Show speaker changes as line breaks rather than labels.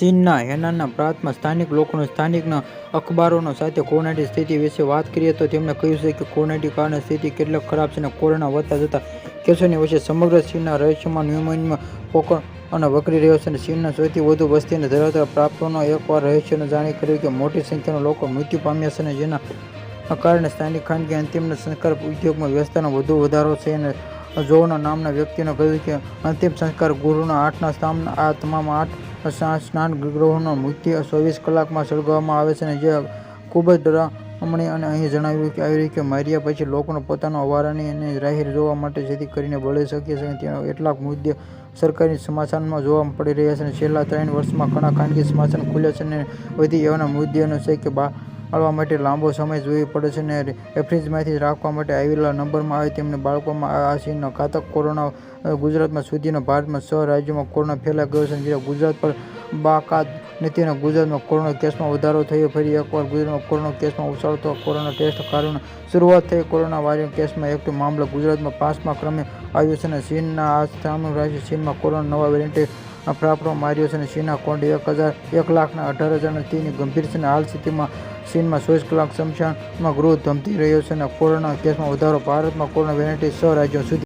ચીનના હેનાનના પ્રાંતમાં સ્થાનિક લોકોનો સ્થાનિકના અખબારોનો સાથે કોરોનાની સ્થિતિ વિશે વાત કરીએ તો તેમણે કહ્યું છે કે કોરોનાથી કારણે સ્થિતિ કેટલી ખરાબ છે અને કોરોના વધતા જતા કેસોની વચ્ચે સમગ્ર ચીનના રહસ્યમાં ન્યુમોનિયામાં પોકળ અને વકરી રહ્યો છે અને ચીનના સૌથી વધુ વસ્તીને ધરાવતા પ્રાંતોનો એકવાર રહસ્યને જાણી કર્યું કે મોટી સંખ્યામાં લોકો મૃત્યુ પામ્યા છે અને જેના કારણે સ્થાનિક ખાનગી અંતિમના સંસ્કાર ઉદ્યોગમાં વ્યવસ્થાનો વધુ વધારો છે અને જોવના નામના વ્યક્તિને કહ્યું કે, અંતિમ સંસ્કાર ગુરુના આઠના સ્થાનના આ તમામ આઠ સ્નાન ગ્રહોનો મૃત્યુ ચોવીસ કલાકમાં સળગાવવામાં આવે છે. અને જે ખૂબ જ ડરામણી અને અહીં જણાવ્યું કે, આવી રીતે માર્યા પછી લોકોને પોતાનો અવારાની અને જાહેર જોવા માટે જેથી કરીને બળી શકે છે. અને કેટલાક મુદ્દે સરકારી સમાચારમાં જોવા પડી રહ્યા છે. અને છેલ્લા ત્રણ વર્ષમાં ઘણા ખાનગી સમાચાર ખુલ્યા છે અને વધી એવાના મુદ્દાનો છે કે બાળવા માટે લાંબો સમય જોઈ પડે છે અને રેફ્રિજમાંથી રાખવા માટે આવેલા નંબરમાં આવે તેમને બાળકોમાં આ ચીનનો ઘાતક કોરોના ગુજરાતમાં સુધીના ભારતમાં છ રાજ્યોમાં કોરોના ફેલાઈ ગયો છે જ્યારે ગુજરાત પર બાકાત નીતિના ગુજરાતમાં કોરોના કેસમાં વધારો થયો. ફરી એકવાર ગુજરાતમાં કોરોના કેસમાં ઉછાળો તો કોરોના ટેસ્ટ કારણે શરૂઆત થઈ. કોરોના વાયરસ કેસમાં એકટો મામલો ગુજરાતમાં પાંચમા ક્રમે આવ્યો છે અને ચીનના આ સામે રાજ્ય ચીનમાં કોરોના નવા વેરિયન્ટે ફાફડો માર્યો છે અને ચીનના કોન્ડ એક હજાર એક લાખના અઢાર હજાર તેની ગંભીર છે અને હાલ સ્થિતિમાં ચીનમાં ચોવીસ કલાક શમશાનમાં ગ્રોથ ધમતી રહ્યો છે અને કોરોના કેસમાં વધારો ભારતમાં કોરોના વેરાયટી છ રાજ્યો સુધી